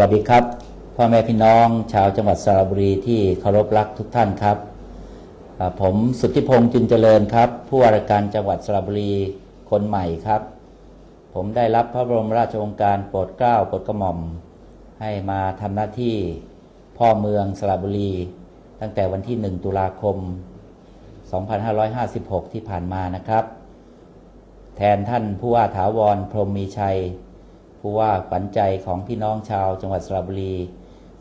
สวัสดีครับ พ่อแม่พี่น้องชาวจังหวัดสระบุรีที่เคารพรักทุกท่านครับ ผมสุทธิพงษ์จุนเจริญครับ ผู้ว่าราชการจังหวัดสระบุรีคนใหม่ครับ ผมได้รับพระบรมราชโองการโปรดเกล้าโปรดกระหม่อม ให้มาทำหน้าที่พ่อเมืองสระบุรี ตั้งแต่วันที่ 1 ตุลาคม 2556 ที่ผ่านมานะครับ แทนท่านผู้ว่าถาวรพรหมมีชัย ผู้ว่าขวัญใจของพี่น้องชาวจังหวัดสระบุรี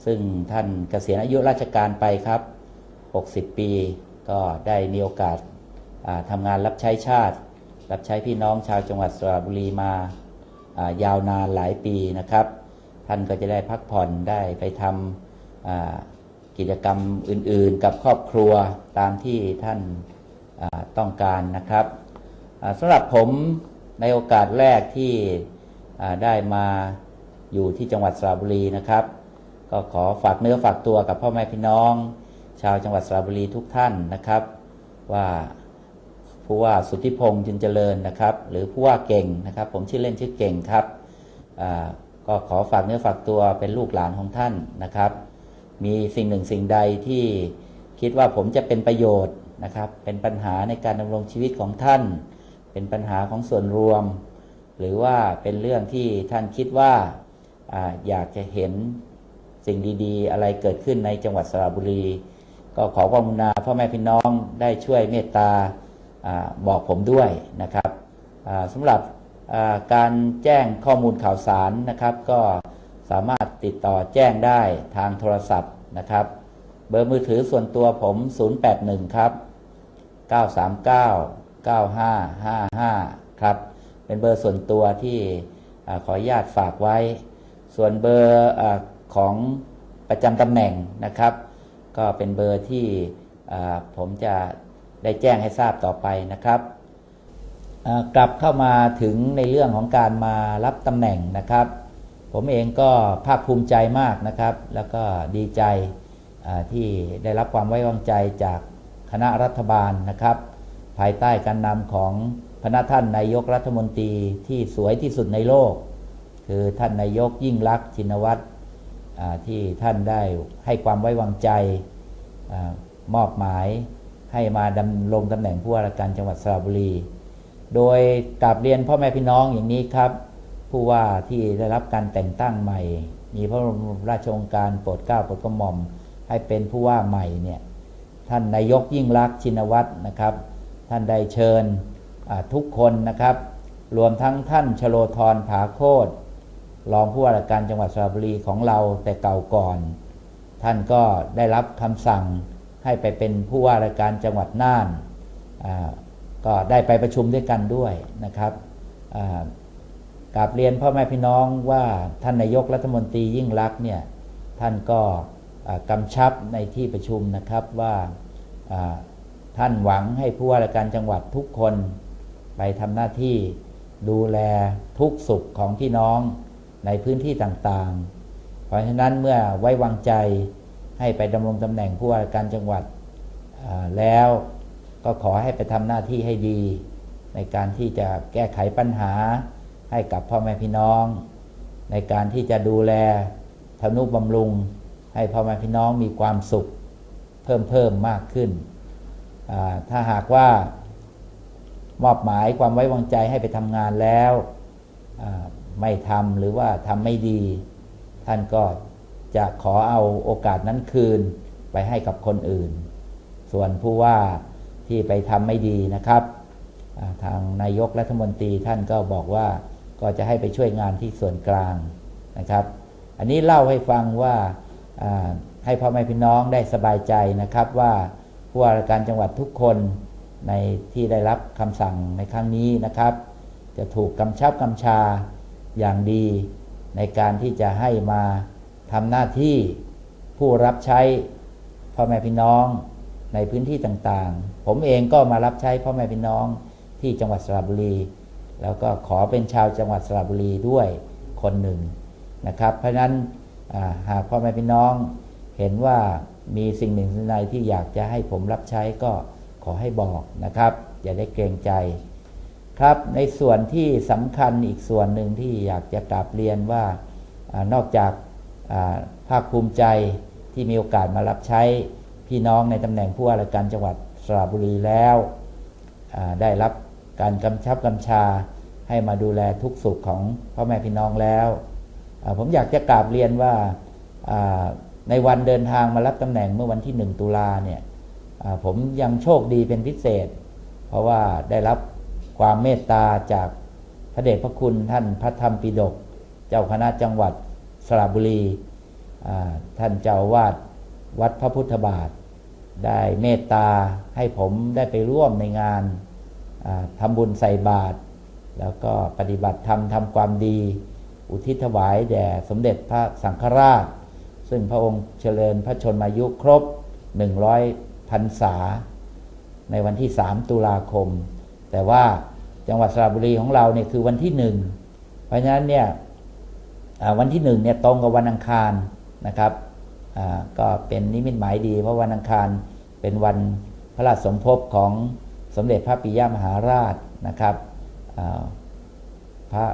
ซึ่งท่านเกษียณอายุราชการไปครับ 60 ปี ก็ได้มีโอกาสาทำงานรับใช้ชาติ รับใช้พี่น้องชาวจังหวัดสระบุรีมาายาวนานหลายปีนะครับ ท่านก็จะได้พักผ่อนได้ไปทำกิจกรรมอื่นๆ กับครอบครัวตามที่ท่านาต้องการนะครับสำหรับผมในโอกาสแรกที่ ได้มาอยู่ที่จังหวัดสระบุรีนะครับ ก็ขอฝากเนื้อฝากตัวกับพ่อแม่พี่น้อง ชาวจังหวัดสระบุรีทุกท่านนะครับ ว่าผู้ว่าสุทธิพงษ์จุนเจริญนะครับ หรือผู้ว่าเก่งนะครับ ผมชื่อเล่นชื่อเก่งครับก็ขอฝากเนื้อฝากตัวเป็นลูกหลานของท่านนะครับ มีสิ่งหนึ่งสิ่งใดที่คิดว่าผมจะเป็นประโยชน์นะครับ เป็นปัญหาในการดำรงชีวิตของท่าน เป็นปัญหาของส่วนรวม หรือว่าเป็นเรื่องที่ท่านคิดว่าออยากจะเห็นสิ่งดีๆ อะไรเกิดขึ้นในจังหวัดสระบุรี ก็ขอความกรุณาพ่อแม่พี่น้องได้ช่วยเมตตาอบอกผมด้วยนะครับสำหรับการแจ้งข้อมูลข่าวสารนะครับ ก็สามารถติดต่อแจ้งได้ทางโทรศัพท์นะครับ เบอร์มือถือส่วนตัวผม 081 ครับ 939 9555 ครับ เป็นเบอร์ส่วนตัวที่ขออนุญาตฝากไว้ ส่วนเบอร์อของประจำตำแหน่งนะครับ ก็เป็นเบอร์ที่ผมจะได้แจ้งให้ทราบต่อไปนะครับกลับเข้ามาถึงในเรื่องของการมารับตำแหน่งนะครับ ผมเองก็ภาคภูมิใจมากนะครับ แล้วก็ดีใจที่ได้รับความไว้วางใจจากคณะรัฐบาลนะครับ ภายใต้การนำของ พระท่านนายกรัฐมนตรีที่สวยที่สุดในโลก คือท่านนายกยิ่งรักษณ์ชินวัตรที่ท่านได้ให้ความไว้วางใจอมอบหมายให้มาดำรงตำแหน่งผู้ว่าราชการจังหวัดสระบุรี โดยกราบเรียนพ่อแม่พี่น้องอย่างนี้ครับ ผู้ว่าที่ได้รับการแต่งตั้งใหม่ มีพระบรมราชโองการโปรดเกล้าโปรดกระหม่อม ให้เป็นผู้ว่าใหม่เนี่ยท่านนายกยิ่งรักษณ์ชินวัตรนะครับ ท่านได้เชิญ ทุกคนนะครับ รวมทั้งท่านชโลธรผาโคตรรองผู้ว่าราชการจังหวัดสระบุรีของเราแต่เก่าก่อน ท่านก็ได้รับคำสั่งให้ไปเป็นผู้ว่าราชการจังหวัดน่านก็ได้ไปประชุมด้วยกันด้วยนะครับกราบเรียนพ่อแม่พี่น้องว่าท่านนายกรัฐมนตรียิ่งรักเนี่ยท่านก็กำชับในที่ประชุมนะครับว่าอ่าท่านหวังให้ผู้ว่าราชการจังหวัดทุกคน ไปทำหน้าที่ดูแลทุกสุขของพี่น้องในพื้นที่ต่างๆ เพราะฉะนั้นเมื่อไว้วางใจให้ไปดำรงตำแหน่งผู้ว่าการจังหวัดแล้วก็ขอให้ไปทำหน้าที่ให้ดี ในการที่จะแก้ไขปัญหาให้กับพ่อแม่พี่น้อง ในการที่จะดูแลทนุบำรุง ให้พ่อแม่พี่น้องมีความสุข เพิ่มเพิ่มมากขึ้น ถ้าหากว่า มอบหมายความไว้วางใจให้ไปทำงานแล้วไม่ทำหรือว่าทำไม่ดี ท่านก็จะขอเอาโอกาสนั้นคืนไปให้กับคนอื่น ส่วนผู้ว่าที่ไปทำไม่ดีนะครับ ทางนายกรัฐมนตรีท่านก็บอกว่าก็จะให้ไปช่วยงานที่ส่วนกลางนะครับ อันนี้เล่าให้ฟังว่าอ่าให้พ่อแม่พี่น้องได้สบายใจนะครับว่าผู้ว่าราชการจังหวัดทุกคน ในที่ได้รับคำสั่งในครั้งนี้นะครับ จะถูกกำชับกำชาอย่างดี ในการที่จะให้มาทำหน้าที่ผู้รับใช้พ่อแม่พี่น้องในพื้นที่ต่างๆ ผมเองก็มารับใช้พ่อแม่พี่น้องที่จังหวัดสระบุรี แล้วก็ขอเป็นชาวจังหวัดสระบุรีด้วยคนหนึ่งนะครับ เพราะนั้นหากพ่อแม่พี่น้องเห็นว่ามีสิ่งหนึ่งสิ่งใดที่อยากจะให้ผมรับใช้ก็ อให้บอกนะครับ อย่าได้เกรงใจครับ ในส่วนที่สำคัญอีกส่วนหนึ่งที่อยากจะกราบเรียนว่าอนอกจากภาคภูมิใจที่มีโอกาสมารับใช้พี่น้องในตำแหน่งผู้ว่าราชการจังหวัดสระบุรีแล้วได้รับการกำชับกำชาให้มาดูแลทุกสุขของพ่อแม่พี่น้องแล้วผมอยากจะกราบเรียนว่าในวันเดินทางมารับตำแหน่งเมื่อวันที่ 1 ตุลาเนี่ย ผมยังโชคดีเป็นพิเศษ เพราะว่าได้รับความเมตตาจากพระเดชพระคุณท่านพระธรรมปิฎกเจ้าคณะจังหวัดสระบุรี ท่านเจ้าวาดวัดพระพุทธบาท ได้เมตตาให้ผมได้ไปร่วมในงานอ่าทำบุญใส่บาตรแล้วก็ปฏิบัติธรรมทำความดี อุทิศถวายแด่สมเด็จพระสังฆราช ซึ่งพระองค์เจริญพระชนมายุครบ 100 พรรษา ในวันที่ 3 ตุลาคม แต่ว่าจังหวัดสระบุรีของเราเนี่ยคือวันที่หนึ่งเพราะฉะนั้นเนี่ยวันที่หนึ่งเนี่ยตรงกับวันอังคารนะครับก็เป็นนิมิตหมายดี เพราะวันอังคารเป็นวันพระราชสมภพของสมเด็จพระปิยมหาราชนะครับพระ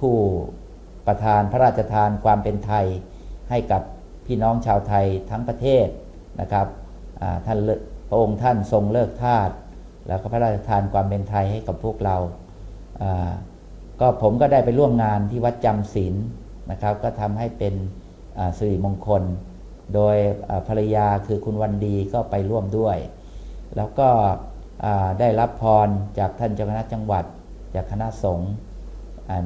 ผู้ประทานพระราชทานความเป็นไทยให้กับพี่น้องชาวไทยทั้งประเทศนะครับ ท่านพระองค์ท่านทรงเลิกทาสแล้วก็พระราชทานความเป็นไทยให้กับพวกเราก็ผมก็ได้ไปร่วมงานที่วัดจำศีลนะครับ ก็ทำให้เป็นสิริมงคล โดยภรรยาคือคุณวันดีก็ไปร่วมด้วย แล้วก็ได้รับพรจากท่านเจ้าคณะจังหวัด จากคณะสงฆ์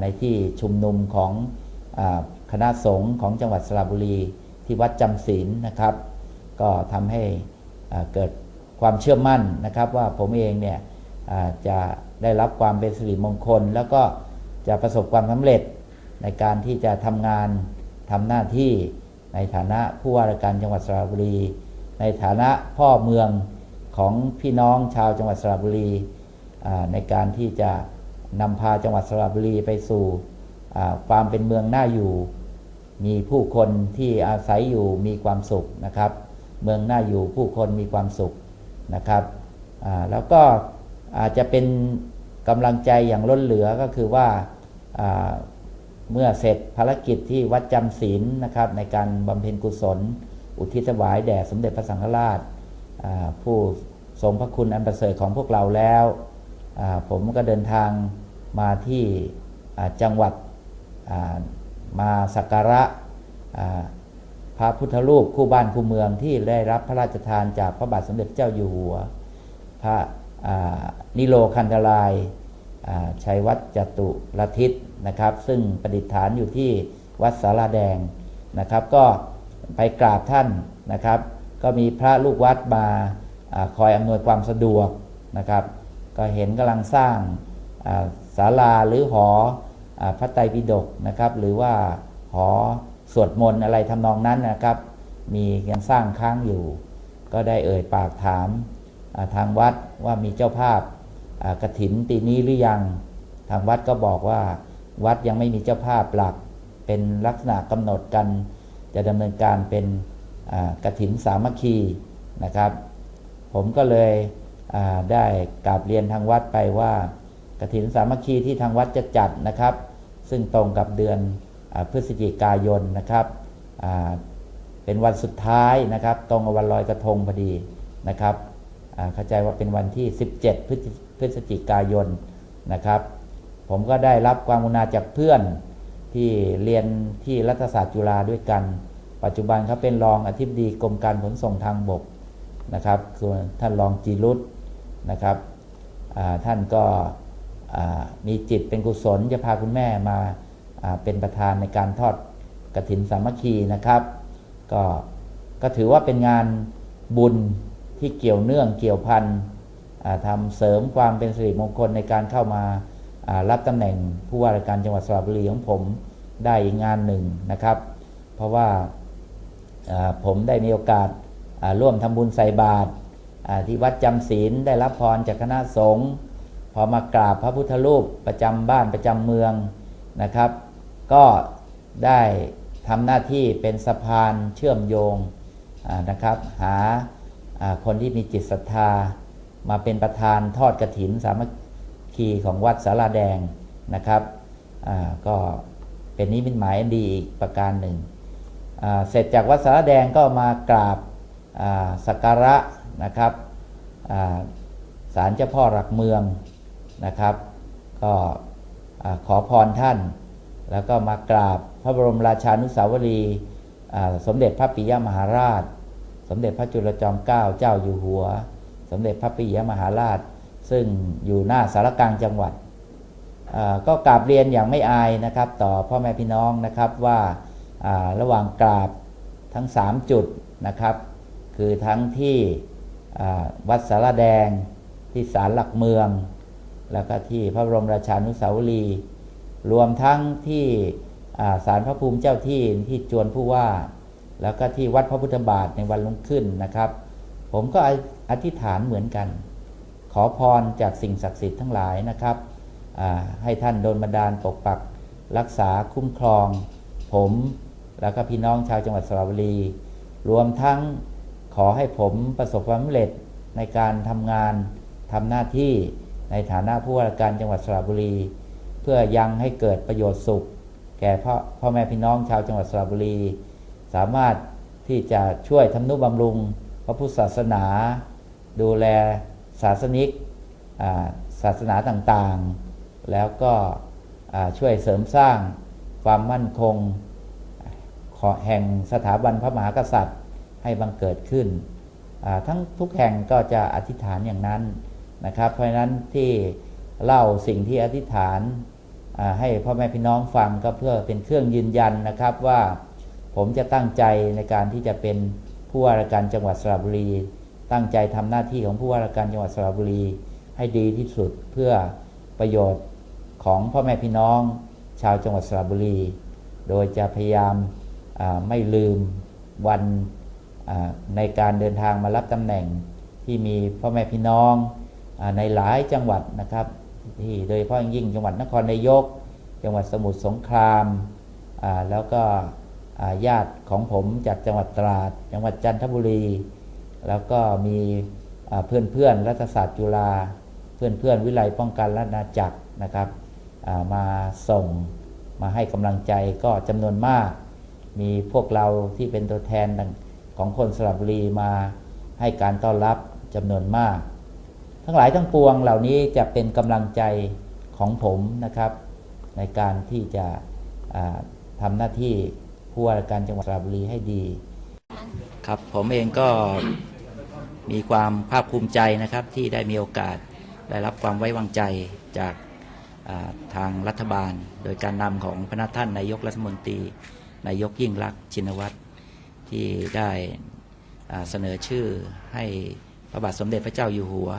ในที่ชุมนุมของอคณะสงฆ์ของจังหวัดสระบุรีที่วัดจำศีลนะครับ ก็ทำให้ เกิดความเชื่อมั่นนะครับ ว่าผมเองเนี่ยจะได้รับความเป็นสิริมงคล แล้วก็จะประสบความสำเร็จในการที่จะทำงานทำหน้าที่ในฐานะผู้ว่าราชการจังหวัดสระบุรี ในฐานะพ่อเมืองของพี่น้องชาวจังหวัดสระบุรีในการที่จะนำพาจังหวัดสระบุรีไปสู่ความเป็นเมืองน่าอยู่ มีผู้คนที่อาศัยอยู่มีความสุขนะครับ เมืองน่าอยู่ผู้คนมีความสุขนะครับแล้วก็อาจจะเป็นกำลังใจอย่างล้นเหลือก็คือว่าเมื่อเสร็จภารกิจที่วัดจำศีลนะครับในการบำเพ็ญกุศล อุทิศถวายแด่สมเด็จพระสังฆราชผู้ทรงพระคุณอันประเสริฐของพวกเราแล้ว ผมก็เดินทางมาที่จังหวัดมาสักการะ ระพุทธรูปคู่บ้านคู่เมืองที่ได้รับพระราชทานจากพระบาทสมเด็จเจ้าอยู่หัว พระนิโรคันธรายชัยวัดจตุรทิศนะครับ ซึ่งประดิษฐานอยู่ที่วัดสาราแดงนะครับ ก็ไปกราบท่านนะครับ ก็มีพระลูกวัดมาอคอยอำนวยความสะดวกนะครับ ก็เห็นกำลังสร้างอ่าศาลาหรือหออพระไตรปิฎกนะครับ หรือว่าหอ สวดมนต์อะไรทำนองนั้นนะครับ มียังสร้างค้างอยู่ ก็ได้เอ่ยปากถามทางวัดว่ามีเจ้าภาพอ่ากฐินปีนี้หรือยัง ทางวัดก็บอกว่าวัดยังไม่มีเจ้าภาพหลัก เป็นลักษณะกำหนดกัน จะดำเนินการเป็นอ่ากฐินสามัคคีนะครับ ผมก็เลยได้กราบเรียนทางวัดไปว่ากฐินสามัคคีที่ทางวัดจะจัดนะครับ ซึ่งตรงกับเดือน พฤศจิกายนนะครับเป็นวันสุดท้ายนะครับ ตรงกับวันลอยกระทงพอดีนะครับเข้าใจว่าเป็นวันที่ 17พฤศพฤศจิกายนนะครับ ผมก็ได้รับความกรุณาจากเพื่อนที่เรียนที่รัฐศาสตร์จุฬาด้วยกัน ปัจจุบันเขาเป็นรองอธิบดีกรมการขนส่งทางบกนะครับคือท่านรองจีรุตนะครับท่านก็มีจิตเป็นกุศลจะพาคุณแม่มา เป็นประธานในการทอดกระถินสามัคคีนะครับ ก็ก็ถือว่าเป็นงานบุญที่เกี่ยวเนื่องเกี่ยวพันอ่าทำเสริมความเป็นสิริมงคลในการเข้ามารับตำแหน่งผู้ว่าราชการจังหวัดสระบุรีของผมได้อีกงานหนึ่งนะครับ เพราะว่าผมได้มีโอกาสร่วมทำบุญใส่บาตรที่วัดจำศีลได้รับพรจากคณะสงฆ์พอมากราบพระพุทธรูปประจำบ้านประจำเมืองนะครับ ก็ได้ทำหน้าที่เป็นสะพานเชื่อมโยงนะครับ หาคนที่มีจิตศรัทธา มาเป็นประธานทอดกระถินสามัคคีของวัดสาราแดงนะครับก็เป็นนิมิตหมายดีอีกประการหนึ่ง เสร็จจากวัดสาราแดงก็มากราบสักการะนะครับอ่าศาลเจ้าพ่อหลักเมืองนะครับ ก็ขอพรท่าน แล้วก็มากราบพระบรมราชานุสาวรีสมเด็จพระปิยมหาราช สมเด็จพระจุลจอมเกล้าเจ้าอยู่หัว สมเด็จพระปิยมหาราช ซึ่งอยู่หน้าสารกลางจังหวัด ก็กราบเรียนอย่างไม่อายนะครับ ต่อพ่อแม่พี่น้องนะครับว่าระหว่างกราบทั้ง 3 จุดนะครับ คือทั้งที่วัดสารแดงที่ศาลหลักเมือง แล้วก็ที่พระบรมราชานุสาวรีย์ รวมทั้งที่ศาลพระภูมิเจ้าที่ที่จวนผู้ว่า แล้วก็ที่วัดพระพุทธบาทในวันรุ่งขึ้นนะครับ ผมก็อธิษฐานเหมือนกัน ขอพรจากสิ่งศักดิ์สิทธิ์ทั้งหลายนะครับ ให้ท่านโดนบันดาลปกปักรักษาคุ้มครอง ผมแล้วก็พี่น้องชาวจังหวัดสระบุรี รวมทั้งขอให้ผมประสบความสำเร็จในการทำงานทำหน้าที่ในฐานะผู้ว่าการจังหวัดสระบุรี เพื่อยังให้เกิดประโยชน์สุข แก่พ่อพ่อแม่พี่น้องชาวจังหวัดสระบุรี สามารถที่จะช่วยทำนุบำรุงพระพุทธศาสนา ดูแลศาสนิกศาสนาต่างๆ แล้วก็ช่วยเสริมสร้างความมั่นคงขอแห่งสถาบันพระมหากษัตริย์ให้บังเกิดขึ้น ทั้งทุกแห่งก็จะอธิษฐานอย่างนั้นนะครับ เพราะฉะนั้นที่ เล่าสิ่งที่อธิษฐานให้พ่อแม่พี่น้องฟังก็เพื่อเป็นเครื่องยืนยันนะครับว่าผมจะตั้งใจในการที่จะเป็นผู้ว่าราชการจังหวัดสระบุรี ตั้งใจทำหน้าที่ของผู้ว่าราชการจังหวัดสระบุรี ให้ดีที่สุดเพื่อประโยชน์ของพ่อแม่พี่น้อง ชาวจังหวัดสระบุรี โดยจะพยายามไม่ลืมวันในการเดินทางมารับตำแหน่งที่มีพ่อแม่พี่น้องอในหลายจังหวัดนะครับ ที่โดยเฉพาะอยิ่งจังหวัดนครนายก จังหวัดสมุทรสงครามแล้วก็ญาติของผมจากจังหวัดตราด จังหวัดจันทบุรี แล้วก็มีเพื่อนเพื่อนรัฐศาสตร์จุฬาเพื่อนเพื่อนวิไลป้องกันรัฐนาจักรนะครับมาส่งมาให้กำลังใจก็จำนวนมาก มีพวกเราที่เป็นตัวแทนของคนสระบุรีมาให้การต้อนรับจำนวนมาก ทั้งหลายทั้งปวงเหล่านี้จะเป็นกำลังใจของผมนะครับ ในการที่จะทำหน้าที่ผู้ว่าการจังหวัดสระบุรีให้ดี ครับผมเองก็มีความภาคภูมิใจนะครับที่ได้มีโอกาสได้รับความไว้วางใจจากทางรัฐบาล โดยการนำของพระท่านนายกรัฐมนตรี นายกยิ่งรักชินวัตรที่ได้เสนอชื่อให้พระบาทสมเด็จพระเจ้าอยู่หัว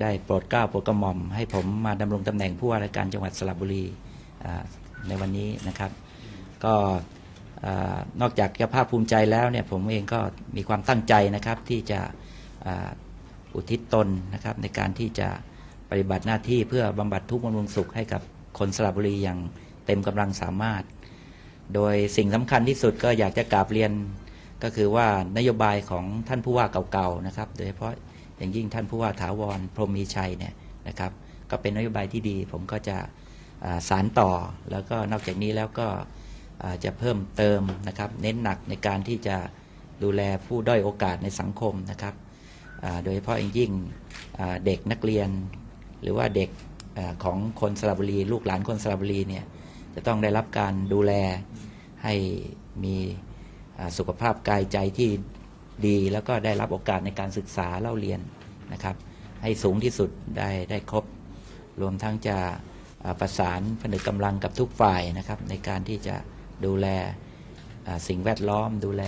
ได้โปรดเกล้าโปรดกระหม่อม ให้ผมมาดำรงตำแหน่งผู้ว่าราชการจังหวัดสระบุรีในวันนี้นะครับ ก็นอกจากจะภาคภูมิใจแล้วเนี่ยผมเองก็มีความตั้งใจนะครับที่จะอาอุทิศตนนะครับในการที่จะปฏิบัติหน้าที่เพื่อบำบัดทุกข์บำรุงสุขให้กับคนสระบุรีอย่างเต็มกำลังสามารถ โดยสิ่งสำคัญที่สุดก็อยากจะกราบเรียนก็คือว่านโยบายของท่านผู้ว่าเก่าๆนะครับ โดยเฉพาะ อย่างยิ่งท่านผู้ว่าถาวรพรมมีชัยเนี่ยนะครับ ก็เป็นนโยบายที่ดี ผมก็จะสารต่อแล้วก็นอกจากนี้แล้วก็จะเพิ่มเติมนะครับ เน้นหนักในการที่จะดูแลผู้ด้อยโอกาสในสังคมนะครับโดยเฉพาะอย่างยิ่งเด็กนักเรียน หรือว่าเด็กอของคนสระบุรี ลูกหลานคนสระบุรีเนี่ยจะต้องได้รับการดูแลให้มีสุขภาพกายใจที่ ดีแล้วก็ได้รับโอกาสในการศึกษาเล่าเรียนนะครับ ให้สูงที่สุดได้ได้ครบ รวมทั้งจะประสานผนึกกำลังกับทุกฝ่ายนะครับ ในการที่จะดูแลสิ่งแวดล้อม ดูแล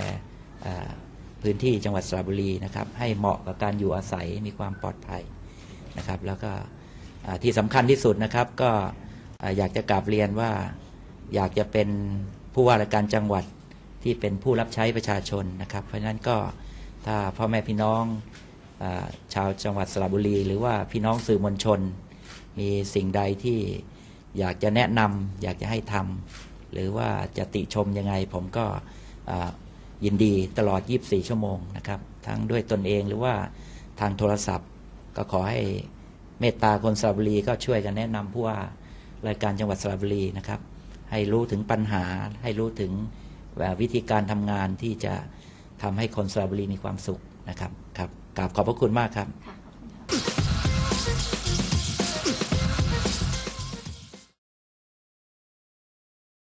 พื้นที่จังหวัดสระบุรีนะครับ ให้เหมาะกับการอยู่อาศัยมีความปลอดภัยนะครับ แล้วก็ที่สำคัญที่สุดนะครับก็อ่าอยากจะกราบเรียนว่าอยากจะเป็นผู้ว่าราชการจังหวัด ที่เป็นผู้รับใช้ประชาชนนะครับ เพราะฉะนั้นก็ถ้าพ่อแม่พี่น้องอชาวจังหวัดสระบุรี หรือว่าพี่น้องสื่อมวลชน มีสิ่งใดที่อยากจะแนะนำอยากจะให้ทำหรือว่าจะติชมยังไง ผมก็ยินดีตลอด 24 ชั่วโมงนะครับ ทั้งด้วยตนเองหรือว่าทางโทรศัพท์ ก็ขอให้เมตตาคนสระบุรีก็ช่วยกันแนะนำผู้ว่ารายการจังหวัดสระบุรีนะครับ ให้รู้ถึงปัญหาให้รู้ถึง แบบวิธีการทำงานที่จะทำให้คนสระบุรีมีความสุขนะครับครับกราบขอบพระคุณมากครับ